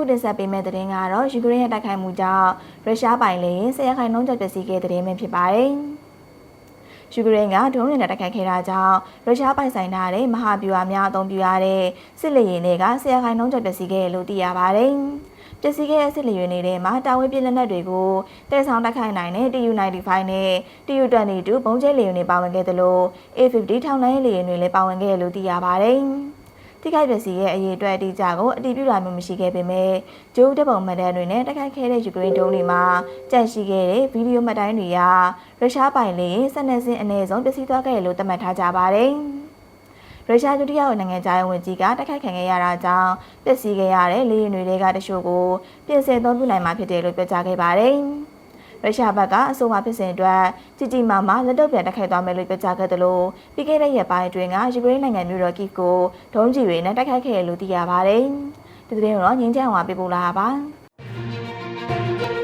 အခုတင်ဆက်ပေးမယ့်သတင်းကတော့ယူကရိန်းရဲ့တိုက်ခိုက်မှုကြောင့်ရုရှားပိုင်လေဆရာခိုင်နှုန်းကျော်ပျက်စီးခဲ့တဲ့သတင်းပဲဖြစ်ပါတယ်။ယူကရိန်းကဒုံးတွေနဲ့တိုက်ခိုက်ခဲ့တာကြောင့်ရုရှားပိုင်ဆိုင်ထားတဲ့မဟာဗျူဟာများအသုံးပြုရတဲ့စစ်လေယာဉ်တွေကဆရာခိုင်နှုန်းကျော်ပျက်စီးခဲ့တယ်လို့သိရပါတယ်။ပျက်စီးခဲ့တဲ့စစ်လေယာဉ်တွေမှာတာဝေးပြလက်နက်တွေကိုတည်ဆောင်တိုက်ခိုက်နိုင်တဲ့ TU95 နဲ့ TU22 ဘုံကျဲလေယာဉ်တွေပါဝင်ခဲ့သလို A50 ထောင်လိုင်းလေယာဉ်တွေလည်းပါဝင်ခဲ့တယ်လို့သိရပါတယ်။ တိခိုက်ပျက်စီးရဲ့အရေးအတွက်အတိအကျကိုအတည်ပြုလာမှုမရှိခဲ့ပေမဲ့ဂျိုးတပ်ပုံမှတ်တမ်းတွေနဲ့တိုက်ခိုက်ခဲ့တဲ့ယူကရိန်းဒုံးတွေမှာကြန့်ရှိခဲ့တဲ့ဗီဒီယိုမှတ်တမ်းတွေကရုရှားပိုင်လေစနစ်စင်းအနည်းဆုံးပျက်စီးသွားခဲ့တယ်လို့သတ်မှတ်ထားကြပါတယ်။ရုရှားဒုတိယနိုင်ငံသားရေးဝန်ကြီးကတိုက်ခိုက်ခံခဲ့ရတာကြောင့်ပျက်စီးခဲ့ရတဲ့လေယာဉ်တွေကတချို့ကိုပြင်ဆင်သုံးပြုနိုင်မှာဖြစ်တယ်လို့ပြောကြားခဲ့ပါတယ်။ ရုရှားဘက်ကအဆိုပါဖြစ်စဉ်အတွက်ကြီးကြီးမားမားလက်တော့ပြန်တိုက်ခိုက်သွားမယ်လို့ပြောကြားခဲ့တယ်လို့ပြီးခဲ့တဲ့ရက်ပိုင်းအတွင်းကယူကရိန်းနိုင်ငံမြို့တော်ကိကိုဒုံးကျည်တွေနဲ့တိုက်ခိုက်ခဲ့တယ်လို့သိရပါတယ်။ဒီသတင်းကိုတော့ငင်းချမ်းဝါပေးပို့လာတာပါ။